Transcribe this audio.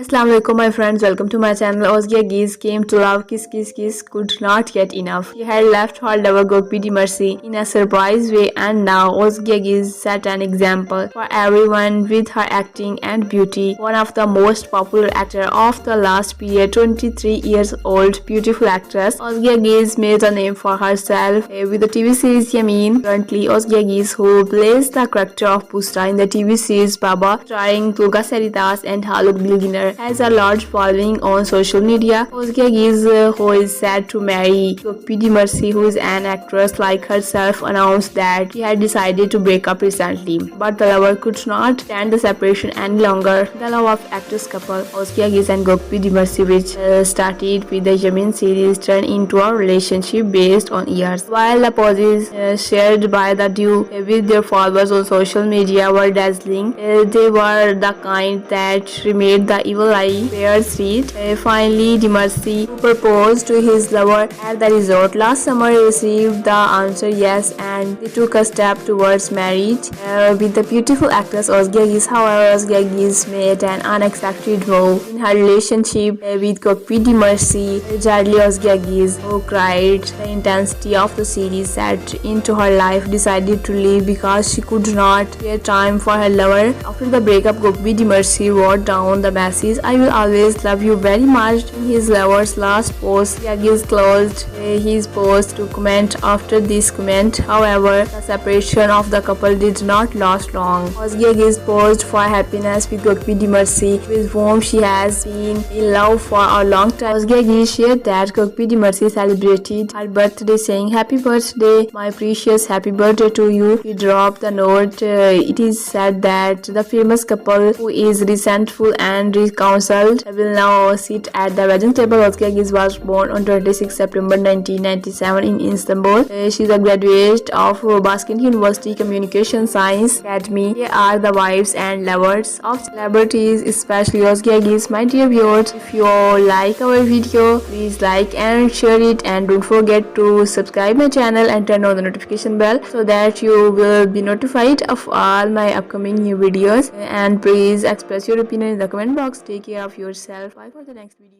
Assalamu alaikum my friends. Welcome to my channel. Ozgia Giz came to love. Kiss Kiss Kiss could not get enough. He had left her lover Gokpidi Mercy in a surprise way and now Ozgia Giz set an example for everyone with her acting and beauty. One of the most popular actor of the last period 23 years old beautiful actress. Ozgia Giz made a name for herself. With the TV series Yamin currently Ozgia Giz who plays the character of Pusta in the TV series Baba starring Tulga Seritas and Haluk Bilginer has a large following on social media. Ozgia Giz, uh, who is said to marry Gokpidi Mercy, who is an actress like herself, announced that she had decided to break up recently. But the lover could not stand the separation any longer. The love of actress couple Ozgia Giz and Gokpidi Mercy, which uh, started with the Jamin series, turned into a relationship based on years. While the poses uh, shared by the duo with their followers on social media were dazzling, uh, they were the kind that remade the evil eye pair street. Uh, finally, Dimercy proposed to his lover at the resort. Last summer, he received the answer yes and they took a step towards marriage uh, with the beautiful actress Ozgia Giz. However, Ozgia Giz made an unexpected move in her relationship uh, with Gokpidi Mercy. Charlie Ozgia Giz, who cried the intensity of the series set into her life, decided to leave because she could not get time for her lover. After the breakup, Gokpidi Mercy wrote down the message I will always love you very much. His lover's last post, Yagis closed uh, his post to comment after this comment. However, the separation of the couple did not last long. Ozgiagis posed for happiness with Gokpidi Mercy, with whom she has been in love for a long time. Ozgiagis shared that Gokpidi Mercy celebrated her birthday saying, Happy birthday, my precious happy birthday to you. He dropped the note. Uh, it is said that the famous couple who is resentful and counseled will now sit at the wedding table. Ozgiagis was born on 26 September 1997 in Istanbul. Uh, she is a graduate of Baskin University Communication Science Academy. They are the wives and lovers of celebrities, especially Ozgiagis. My dear viewers, if you like our video, please like and share it and don't forget to subscribe my channel and turn on the notification bell so that you will be notified of all my upcoming new videos and please express your opinion in the comment box take care of yourself. Bye for the next video